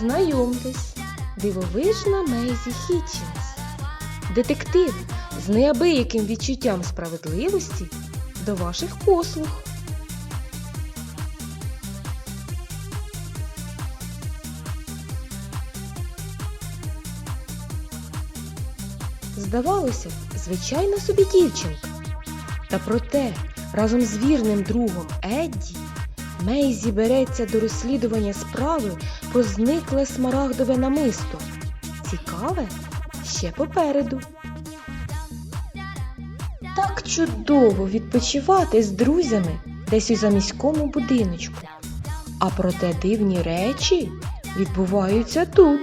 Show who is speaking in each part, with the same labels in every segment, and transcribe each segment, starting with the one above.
Speaker 1: Знайомтесь, дивовижна Мейзі Хітчінс. Детектив з неабияким відчуттям справедливості до ваших послуг. Здавалося, звичайна собі дівчинка. Та проте, разом з вірним другом Едді, Мейзі береться до розслідування справи про зникле смарагдове намисто. Цікаве ще попереду. Так чудово відпочивати з друзями десь у заміському будиночку. А проте дивні речі відбуваються тут.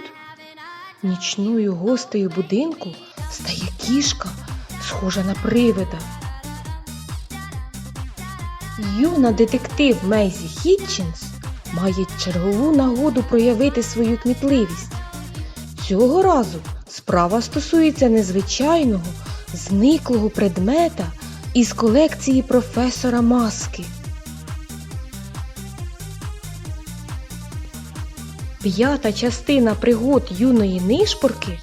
Speaker 1: Нічною гостею будинку стає кішка, схожа на привида. Юна детектив Мейзі Хітчинс має чергову нагоду проявити свою кмітливість. Цього разу справа стосується незвичайного, зниклого предмета із колекції професора Маски. П'ята частина пригод юної нишпорки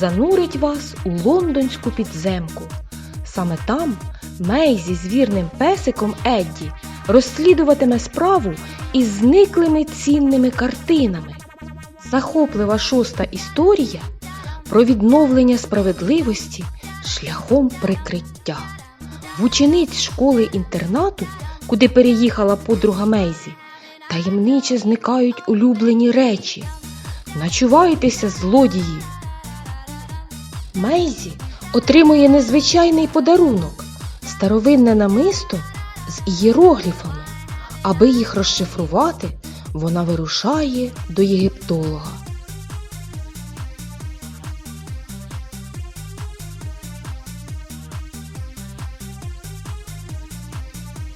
Speaker 1: занурить вас у лондонську підземку. Саме там Мейзі з вірним песиком Едді розслідуватиме справу із зниклими цінними картинами. Захоплива шоста історія про відновлення справедливості шляхом прикриття. В учениць школи інтернату, куди переїхала подруга Мейзі, таємниче зникають улюблені речі. Начувайтеся, злодії! Мейзі отримує незвичайний подарунок старовинне намисто з ієрогліфами. Аби їх розшифрувати, вона вирушає до єгиптолога.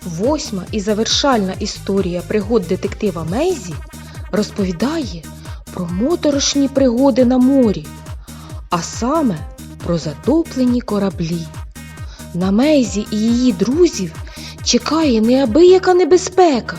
Speaker 1: Восьма і завершальна історія пригод детектива Мейзі розповідає про моторошні пригоди на морі, а саме про затоплені кораблі. На Мейзі і її друзів чекає неабияка небезпека,